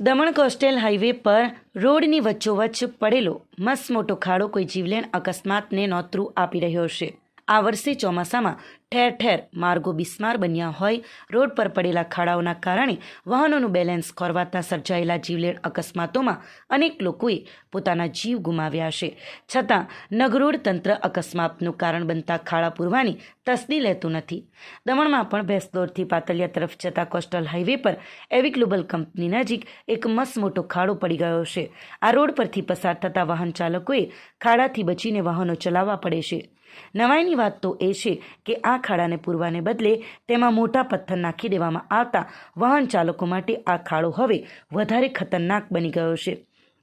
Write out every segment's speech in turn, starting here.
Daman coastal highway પર રોડની વચ્ચોવચ્ચ પડેલો મસ્ત મોટો ખાડો કોઈ જીવલેણ અકસ્માતને નોતરું આપી રહ્યો છે. આ વર્ષે ચોમાસામાં ઠેર ઠેર માર્ગો બિસ્માર બન્યા હોય. રોડ પર પડેલા ખાડાઓના કારણે વાહનોનું બેલેન્સ ખોરવાતા સર્જાયેલા જીવલેણ અકસ્માતોમાં અનેક લોકોએ પોતાના જીવ ગુમાવ્યા છે. છતાં નગરોડ તંત્ર અકસ્માતનું કારણ બનતા ખાડા પૂરવાની તસદી લેતું નથી. દમણમાં પણ ભેંસદોરથી પાતળિયા તરફ જતા કોસ્ટલ હાઈવે પર એવી ગ્લોબલ કંપની નજીક એક મસ્ત મોટો ખાડો પડી ગયો છે. આ રોડ પરથી પસાર થતા વાહન ચાલકોએ ખાડાથી બચીને વાહનો ચલાવવા પડે છે. નવાઈની વાત તો એ છે કે આ ખાડાને પૂરવાને બદલે તેમાં મોટા પથ્થર નાખી દેવામાં આવતા વાહન ચાલકો માટે આ ખાડો હવે વધારે ખતરનાક બની ગયો છે.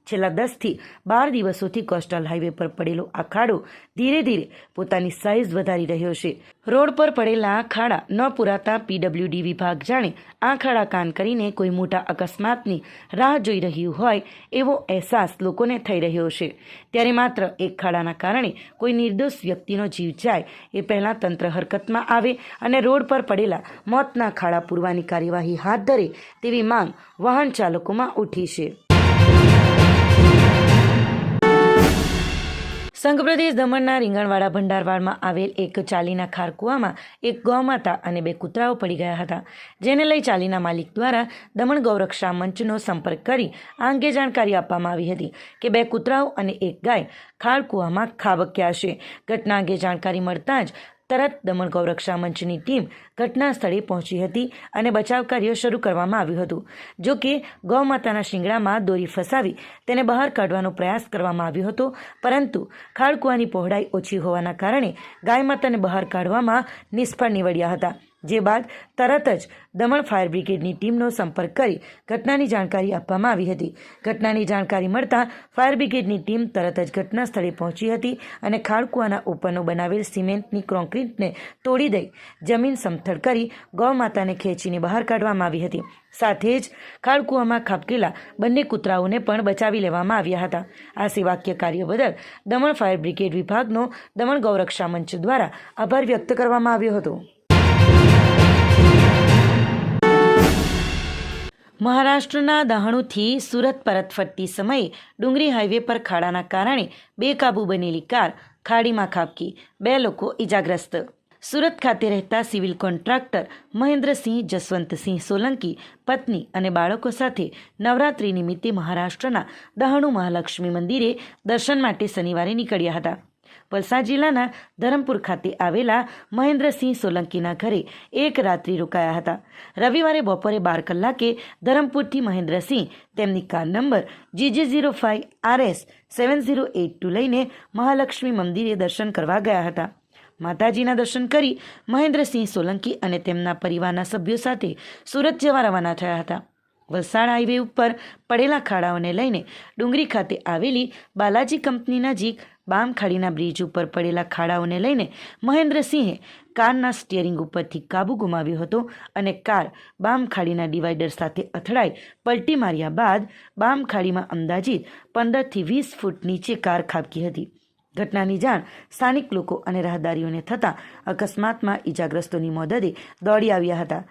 છેલ્લા દસથી બાર દિવસોથી કોસ્ટલ હાઈવે પર પડેલો આ ખાડો ધીરે ધીરે પોતાની સાઇઝ વધારી રહ્યો છે. રોડ પર પડેલા ખાડા ન પુરાતા પીડબ્લ્યુડી વિભાગ જાણે આ ખાડા કાન કરીને કોઈ મોટા અકસ્માતની રાહ જોઈ રહ્યું હોય એવો અહેસાસ લોકોને થઈ રહ્યો છે. ત્યારે માત્ર એક ખાડાના કારણે કોઈ નિર્દોષ વ્યક્તિનો જીવ જાય એ પહેલાં તંત્ર હરકતમાં આવે અને રોડ પર પડેલા મોતના ખાડા પૂરવાની કાર્યવાહી હાથ ધરે તેવી માંગ વાહન ચાલકોમાં ઉઠી છે. સંઘપ્રદેશ દમણના રીંગણવાડા ભંડારવાડમાં આવેલ એક ચાલીના ખારકુવામાં એક ગૌમાતા અને બે કૂતરાઓ પડી ગયા હતા. જેને લઈ ચાલીના માલિક દ્વારા દમણ ગૌરક્ષા મંચનો સંપર્ક કરી આ અંગે જાણકારી આપવામાં આવી હતી કે બે કૂતરાઓ અને એક ગાય ખારકુવામાં ખાબક્યા છે. ઘટના અંગે જાણકારી મળતા જ તરત દમણ ગૌરક્ષા મંચની ટીમ ઘટના સ્થળે પહોંચી હતી અને બચાવ કાર્ય શરૂ કરવામાં આવ્યું હતું. જો કે, ગૌમાતાના શિંગડામાં દોરી ફસાવી તેને બહાર કાઢવાનો પ્રયાસ કરવામાં આવ્યો હતો, પરંતુ ખાળકુવાની પહોળાઈ ઓછી હોવાના કારણે ગાય માતાને બહાર કાઢવામાં નિષ્ફળ નીવડ્યા હતા. જે બાદ તરત જ દમણ ફાયર બ્રિગેડની ટીમનો સંપર્ક કરી ઘટનાની જાણકારી આપવામાં આવી હતી. ઘટનાની જાણકારી મળતા ફાયર બ્રિગેડની ટીમ તરત જ ઘટના સ્થળે પહોંચી હતી અને ખાળકુવાના ઉપરનો બનાવેલ સિમેન્ટની કોન્ક્રીટને તોડી દઈ જમીન સમથળ કરી ગૌ માતાને ખેંચીને બહાર કાઢવામાં આવી હતી. સાથે જ ખાળકુવામાં ખાબકેલા બંને કૂતરાઓને પણ બચાવી લેવામાં આવ્યા હતા. આ સેવાકીય કાર્ય બદલ દમણ ફાયર બ્રિગેડ વિભાગનો દમણ ગૌરક્ષા મંચ દ્વારા આભાર વ્યક્ત કરવામાં આવ્યો હતો. મહારાષ્ટ્રના દહાણુથી સુરત પરત ફરતી સમયે ડુંગરી હાઈવે પર ખાડાના કારણે બેકાબુ બનેલી કાર ખાડીમાં ખાબકી. બે લોકો ઇજાગ્રસ્ત સુરત ખાતે રહેતા સિવિલ કોન્ટ્રાક્ટર મહેન્દ્રસિંહ જસવંતસિંહ સોલંકી, પત્ની અને બાળકો સાથે નવરાત્રિ નિમિત્તે મહારાષ્ટ્રના દહાણુ મહાલક્ષ્મી મંદિરે દર્શન માટે શનિવારે નીકળ્યા હતા. વલસાડ જિલ્લાના ધરમપુર ખાતે આવેલા મહેન્દ્રસિંહ સોલંકીના ઘરે એક રાત્રિ રોકાયા હતા. રવિવારે બપોરે બાર કલાકે ધરમપુરથી મહેન્દ્રસિંહ તેમની car number GJ zero five RS seven zero eight two લઈને મહાલક્ષ્મી મંદિરે દર્શન કરવા ગયા હતા. માતાજીના દર્શન કરી મહેન્દ્રસિંહ સોલંકી અને તેમના પરિવારના સભ્યો સાથે સુરત જવા રવાના થયા હતા. વલસાડ હાઈવે ઉપર પડેલા ખાડાઓને લઈને ડુંગરી ખાતે આવેલી બાલાજી કંપની નજીક બામ ખાડીના બ્રિજ ઉપર પડેલા ખાડાઓને લઈને મહેન્દ્રસિંહે કારના સ્ટિયરિંગ ઉપરથી કાબુ ગુમાવ્યો હતો અને કાર બામ ખાડીના ડિવાઈડર સાથે અથડાઈ પલટી માર્યા બાદ બામ ખાડીમાં અંદાજિત પંદરથી વીસ ફૂટ નીચે કાર ખાબકી હતી. ઘટનાની જાણ સ્થાનિક લોકો અને રાહદારીઓને થતાં અકસ્માતમાં ઇજાગ્રસ્તોની મદદે દોડી આવ્યા હતા.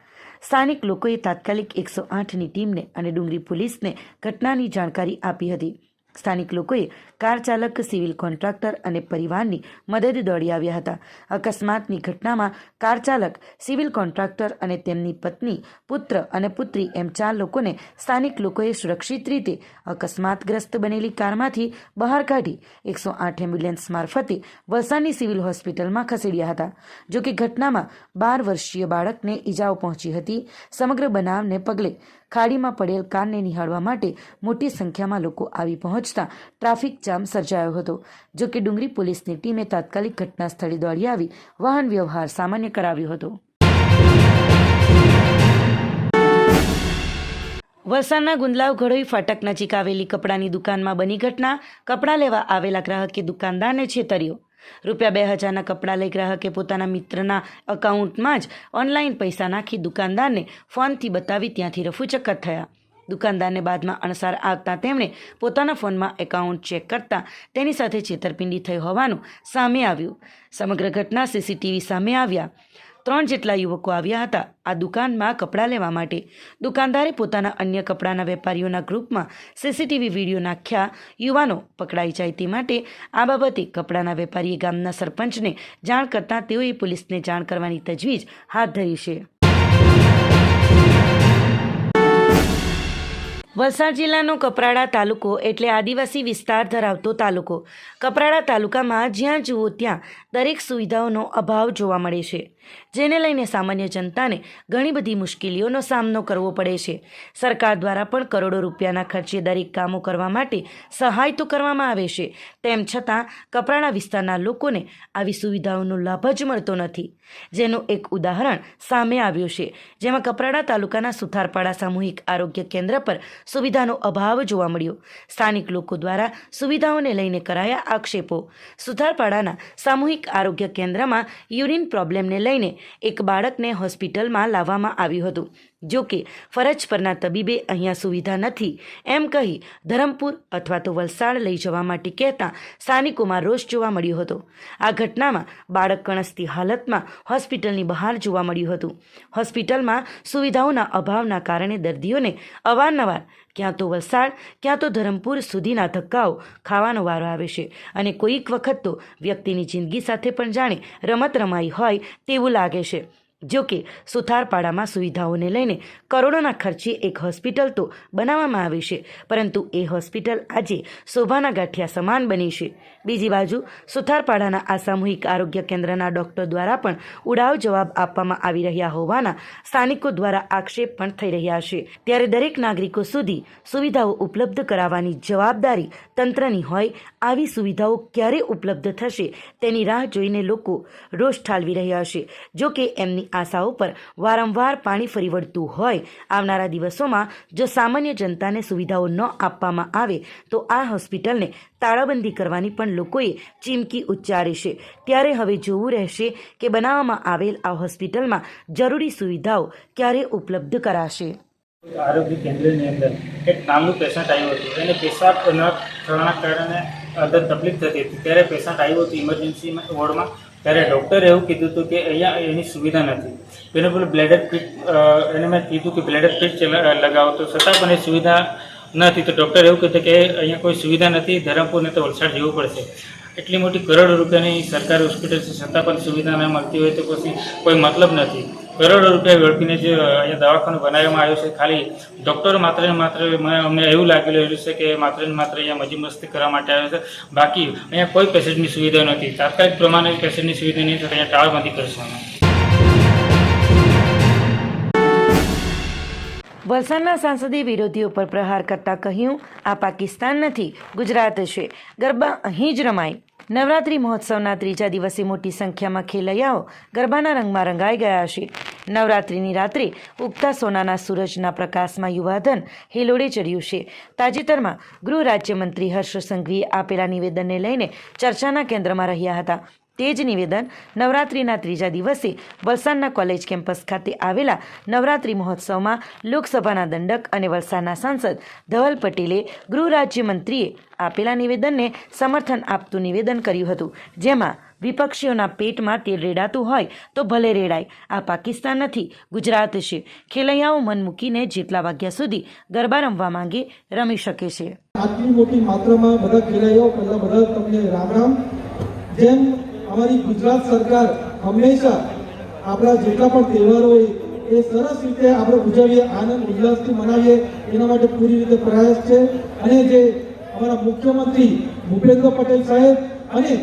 સ્થાનિક લોકોએ તાત્કાલિક એકસો આઠની ટીમને અને ડુંગરી પોલીસને ઘટનાની જાણકારી આપી હતી. સ્થાનિક લોકોએ કાર ચાલક, સિવિલ કોન્ટ્રાક્ટર અને પરિવારની મદદ દોડી આવ્યા હતા. અકસ્માતની ઘટનામાં કાર ચાલક, સિવિલ કોન્ટ્રાક્ટર અને તેમની પત્ની, પુત્ર અને પુત્રી એમ ચાર લોકોને સ્થાનિક લોકોએ સુરક્ષિત રીતે અકસ્માતગ્રસ્ત બનેલી કારમાંથી બહાર કાઢી એકસો આઠ એમ્બ્યુલન્સ મારફતે વલસાડની સિવિલ હોસ્પિટલમાં ખસેડ્યા હતા. જોકે ઘટનામાં બાર વર્ષીય બાળકને ઈજાઓ પહોંચી હતી. સમગ્ર બનાવને પગલે ખાડીમાં પડેલ કારને નિહાળવા માટે મોટી સંખ્યામાં લોકો આવી પહોંચતા ટ્રાફિક જામ સર્જાયો હતો. જો કે ડુંગરી પોલીસની ટીમે તાત્કાલિક ઘટના સ્થળે દોડી આવી વાહન વ્યવહાર સામાન્ય કરાવ્યો હતો. વલસાડના ગુંદલાવ ઘડોઈ ફાટક નજીક આવેલી કપડાની દુકાનમાં બની ઘટના. કપડાં લેવા આવેલા ગ્રાહકે દુકાનદારને છેતર્યો. રૂપિયા બે હજારના કપડાં લઈ ગ્રાહકે પોતાના મિત્રના અકાઉન્ટમાં જ ઓનલાઈન પૈસા નાખી દુકાનદારને ફોનથી બતાવી ત્યાંથી રફુચક્કર થયા. દુકાનદારને બાદમાં અણસાર આવતા તેમણે પોતાના ફોનમાં એકાઉન્ટ ચેક કરતા તેની સાથે છેતરપિંડી થઈ હોવાનું સામે આવ્યું. સમગ્ર ઘટના સીસીટીવી સામે આવ્યા. ત્રણ જેટલા યુવકો આવ્યા હતા આ દુકાનમાં કપડાં લેવા માટે. દુકાનદારે પોતાના અન્ય કપડાના વેપારીઓના ગ્રુપમાં સીસીટીવી વીડિયો નાખ્યા. યુવાનો પકડાઈ જાય તે માટે આ બાબતે કપડાના વેપારીએ ગામના સરપંચને જાણ કરતાં તેઓએ પોલીસને જાણ કરવાની તજવીજ હાથ ધરી છે. વલસાડ જિલ્લાનો કપરાડા તાલુકો એટલે આદિવાસી વિસ્તાર ધરાવતો તાલુકો. કપરાડા તાલુકામાં જ્યાં જુઓ ત્યાં દરેક સુવિધાઓનો અભાવ જોવા મળે છે. જેને લઈને સામાન્ય જનતાને ઘણી બધી મુશ્કેલીઓનો સામનો કરવો પડે છે. સરકાર દ્વારા પણ કરોડો રૂપિયાના ખર્ચે દરેક કામો કરવા માટે સહાય તો કરવામાં આવે છે, તેમ છતાં કપરાણા વિસ્તારના લોકોને આવી સુવિધાઓનો લાભ જ મળતો નથી. જેનું એક ઉદાહરણ સામે આવ્યું છે. જેમાં કપરાડા તાલુકાના સુથારપાડા સામૂહિક આરોગ્ય કેન્દ્ર પર સુવિધાનો અભાવ જોવા મળ્યો. સ્થાનિક લોકો દ્વારા સુવિધાઓને લઈને કરાયા આક્ષેપો. સુથારપાડાના સામૂહિક આરોગ્ય કેન્દ્રમાં યુરિન પ્રોબ્લેમને લઈને એક બાળકને હોસ્પિટલમાં લાવવામાં આવ્યું હતું. જો કે ફરજ પરના તબીબે અહીંયા સુવિધા નથી. એમ કહી ધરમપુર અથવા તો વલસાડ લઈ જવા માટે કહેતા સ્થાનિકોમાં રોષ જોવા મળ્યો હતો. આ ઘટનામાં બાળક કણસતી હાલતમાં હોસ્પિટલની બહાર જોવા મળ્યું હતું. હોસ્પિટલમાં સુવિધાઓના અભાવના કારણે દર્દીઓને અવારનવાર ક્યાં તો વલસાડ, ક્યાં તો ધરમપુર સુધીના ધક્કાઓ ખાવાનો વારો આવે છે અને કોઈક વખત તો વ્યક્તિની જિંદગી સાથે પણ જાણે રમત રમાઈ હોય તેવું લાગે છે. જો કે સુથારપાડામાં સુવિધાઓને લઈને કરોડોના ખર્ચે એક હોસ્પિટલ તો બનાવવામાં આવી છે, પરંતુ એ હોસ્પિટલ આજે શોભાના ગાંઠિયા સમાન બની છે. બીજી બાજુ, સુથારપાડાના આ સામૂહિક આરોગ્ય કેન્દ્રના ડોક્ટર દ્વારા પણ ઉડાવ જવાબ આપવામાં આવી રહ્યા હોવાના સ્થાનિકો દ્વારા આક્ષેપ પણ થઈ રહ્યા છે. ત્યારે દરેક નાગરિકો સુધી સુવિધાઓ ઉપલબ્ધ કરાવવાની જવાબદારી તંત્રની હોય, આવી સુવિધાઓ ક્યારે ઉપલબ્ધ થશે તેની રાહ જોઈને લોકો રોષ ઠાલવી રહ્યા છે. જો કે એમની આશાઓ ઉપર વારંવાર પાણી ફરી વળતું હોય આવનારા દિવસોમાં જો સામાન્ય જનતાને સુવિધાઓ ન આપવામાં આવે તો આ હોસ્પિટલને તાળાબંધી કરવાની પણ લોકોએ ચીમકી ઉચ્ચારી છે. ત્યારે હવે જોવું રહેશે કે બનાવવામાં આવેલ આ હોસ્પિટલમાં જરૂરી સુવિધાઓ ક્યારે ઉપલબ્ધ કરાશે. આરોગ્ય કેન્દ્રની અંદર એક નામનું પેશન્ટ આવ્યું હતું. એને પેશાબ ન થવાના કારણે અંદર તકલીફ થતી હતી. ત્યારે પેશન્ટ આવ્યું હતું ઇમરજન્સી વોર્ડમાં. ત્યારે ડૉક્ટરે એવું કીધું હતું કે અહીંયા એની સુવિધા નથી. એને પેલું બ્લેડર ફીટ એને મેં કીધું કે બ્લેડર ફીટ લગાવો. તો છતાં પણ એ સુવિધા નથી. તો ડૉક્ટરે એવું કીધું કે અહીંયા કોઈ સુવિધા નથી, ધરમપુર ને તો વલસાડ જવું પડશે. એટલી મોટી કરોડો રૂપિયાની સરકારી હોસ્પિટલ છે, છતાં પણ સુવિધા ના મળતી હોય તો પછી કોઈ મતલબ નથી. કરોડો રૂપિયા વેડફીને જે અહીંયા દવાખાનું બનાવવામાં આવ્યું છે, ખાલી ડૉક્ટર માત્ર ને માત્ર મને, અમને એવું લાગી રહ્યું છે કે માત્ર ને માત્ર અહીંયા મજી મસ્તી કરવા માટે આવ્યો છે. બાકી અહીંયા કોઈ પેશન્ટની સુવિધા નથી. તાત્કાલિક પ્રમાણે પેશન્ટની સુવિધા નહીં તો અહીંયા ટાળબંધી કરશું વલસાડના સાંસદે વિરોધીઓ પર પ્રહાર કરતા કહ્યું, આ પાકિસ્તાન નથી, ગુજરાત છે. ગરબા અહીં જ રમાય. નવરાત્રિ મહોત્સવના ત્રીજા દિવસે મોટી સંખ્યામાં ખેલૈયાઓ ગરબાના રંગમાં રંગાઈ ગયા છે. નવરાત્રિની રાત્રે ઉગતા સોનાના સૂરજના પ્રકાશમાં યુવાધન હેલોડે ચડ્યું છે. તાજેતરમાં ગૃહ રાજ્યમંત્રી હર્ષ સંઘવીએ આપેલા નિવેદનને લઈને ચર્ચાના કેન્દ્રમાં રહ્યા હતા. તે જ નિવેદન નવરાત્રિના ત્રીજા દિવસે વલસાડના કોલેજ કેમ્પસ ખાતે આવેલા નવરાત્રિ મહોત્સવમાં લોકસભાના દંડક અને વલસાડના સાંસદ ધવલ પટેલે ગૃહ રાજ્યમંત્રીએ આપેલા નિવેદનને સમર્થન આપતું નિવેદન કર્યું હતું. જેમાં વિપક્ષીઓના પેટમાં તેલ રેડાતું હોય તો ભલે રેડાય, આ પાકિસ્તાન નથી, ગુજરાત છે. ખેલૈયાઓ મન મૂકીને જેટલા વાગ્યા સુધી ગરબા રમવા માંગે, રમી શકે છે. આટલી મોટી માત્રામાં બધા ખેલૈયાઓ, પહેલા બધા તમને રામ રામ. જેમ અમારી ગુજરાત સરકાર હંમેશા આપણા જેટલા પણ તહેવારો હોય, એ સરસ રીતે આપણે ઉજવીએ, આનંદ, ઉલ્લાસથી મનાવીએ, એના માટે પૂરી રીતે પ્રયાસ છે. અને જે અમારા મુખ્યમંત્રી ભૂપેન્દ્ર પટેલ સાહેબ અને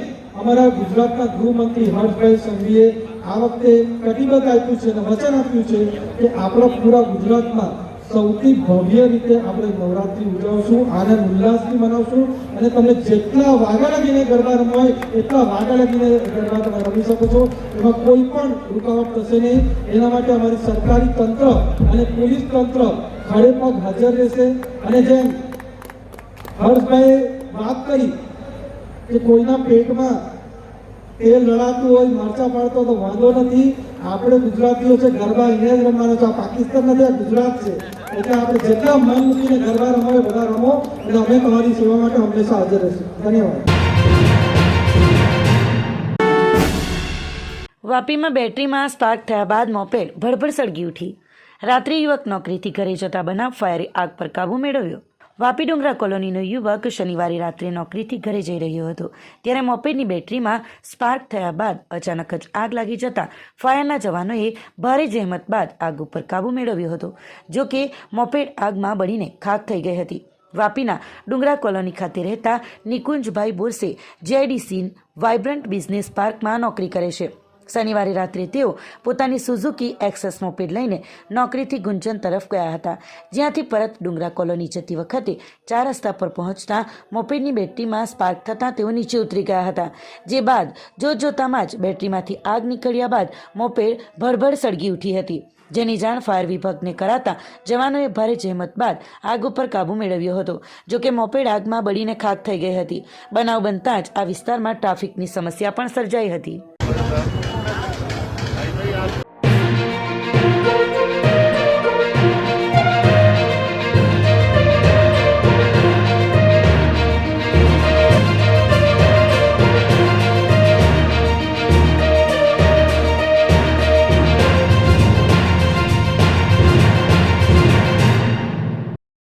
અમારા ગુજરાતના ગૃહમંત્રી હર્ષભાઈ સંઘવીએ આ વખતે કટિબદ્ધ આપ્યું છે અને વચન આપ્યું છે કે આપણા પૂરા ગુજરાતમાં સૌથી ભવ્ય રીતે આપણે નવરાત્રી ઉજવશું, આનંદ ઉલ્લાસથી મનાવશું અને તમે જેટલા વાગા ગરબા રમવા હોય, એટલા વાગા ગરબા તમે રમી શકો છો. એમાં કોઈ પણ રૂકાવટ થશે નહીં. એના માટે અમારી સરકારી તંત્ર અને પોલીસ તંત્ર ખડે પગ હાજર રહેશે. અને જેમ હર્ષભાઈએ વાત કરી કે કોઈના પેટમાં તેલ રડાતું હોય, મરચા પાડતો તો વાંધો નથી. આપણે ગુજરાતીઓ છે, ગરબા અહીંયા જ રમવાનો છે. આ પાકિસ્તાન નથી, આ ગુજરાત છે. એટલે આપણે જેટલા મન મૂકીને ગરબા રમો બધા રમો અને અમે તમારી સેવા માટે હંમેશા હાજર રહીશું. ધન્યવાદ. વાપીમાં બેટરીમાં સ્પાર્ક થયા બાદ મોપેડ ભડભડ સળગી ઉઠી. રાત્રે યુવક નોકરીથી ઘરે જતા બનાવ ફાયરે આગ પર કાબુ મેળવ્યો. વાપી ડુંગરા કોલોનીનો યુવક શનિવારે રાત્રે નોકરીથી ઘરે જઈ રહ્યો હતો. ત્યારે મોપેડની બેટરીમાં સ્પાર્ક થયા બાદ અચાનક જ આગ લાગી જતા ફાયરના જવાનોએ ભારે જહેમત બાદ આગ ઉપર કાબુ મેળવ્યો હતો, જો કે મોપેડ આગમાં બળીને ખાક થઈ ગઈ હતી. વાપીના ડુંગરા કોલોની ખાતે રહેતા Nikunjbhai Borse GIDC vibrant business પાર્કમાં નોકરી કરે છે. શનિવારે રાત્રે તેઓ પોતાની સુઝુકી એક્સેસ મોપેડ લઈને નોકરીથી ગુંજન તરફ ગયા હતા, જ્યાંથી પરત ડુંગરા કોલોની જતી વખતે ચાર રસ્તા પર પહોંચતા મોપેડની બેટરીમાં સ્પાર્ક થતાં તેઓ નીચે ઉતરી ગયા હતા, જે બાદ જોતજોતામાં જ બેટરીમાંથી આગ નીકળ્યા બાદ મોપેડ ભડભડ સળગી ઉઠી હતી. જેની જાણ ફાયર વિભાગને કરાતા જવાનોએ ભારે જહેમત બાદ આગ ઉપર કાબુ મેળવ્યો હતો જો કે મોપેડ આગમાં બળીને ખાક થઈ ગઈ હતી. બનાવ બનતા જ આ વિસ્તારમાં ટ્રાફિકની સમસ્યા પણ સર્જાઈ હતી. Thank you.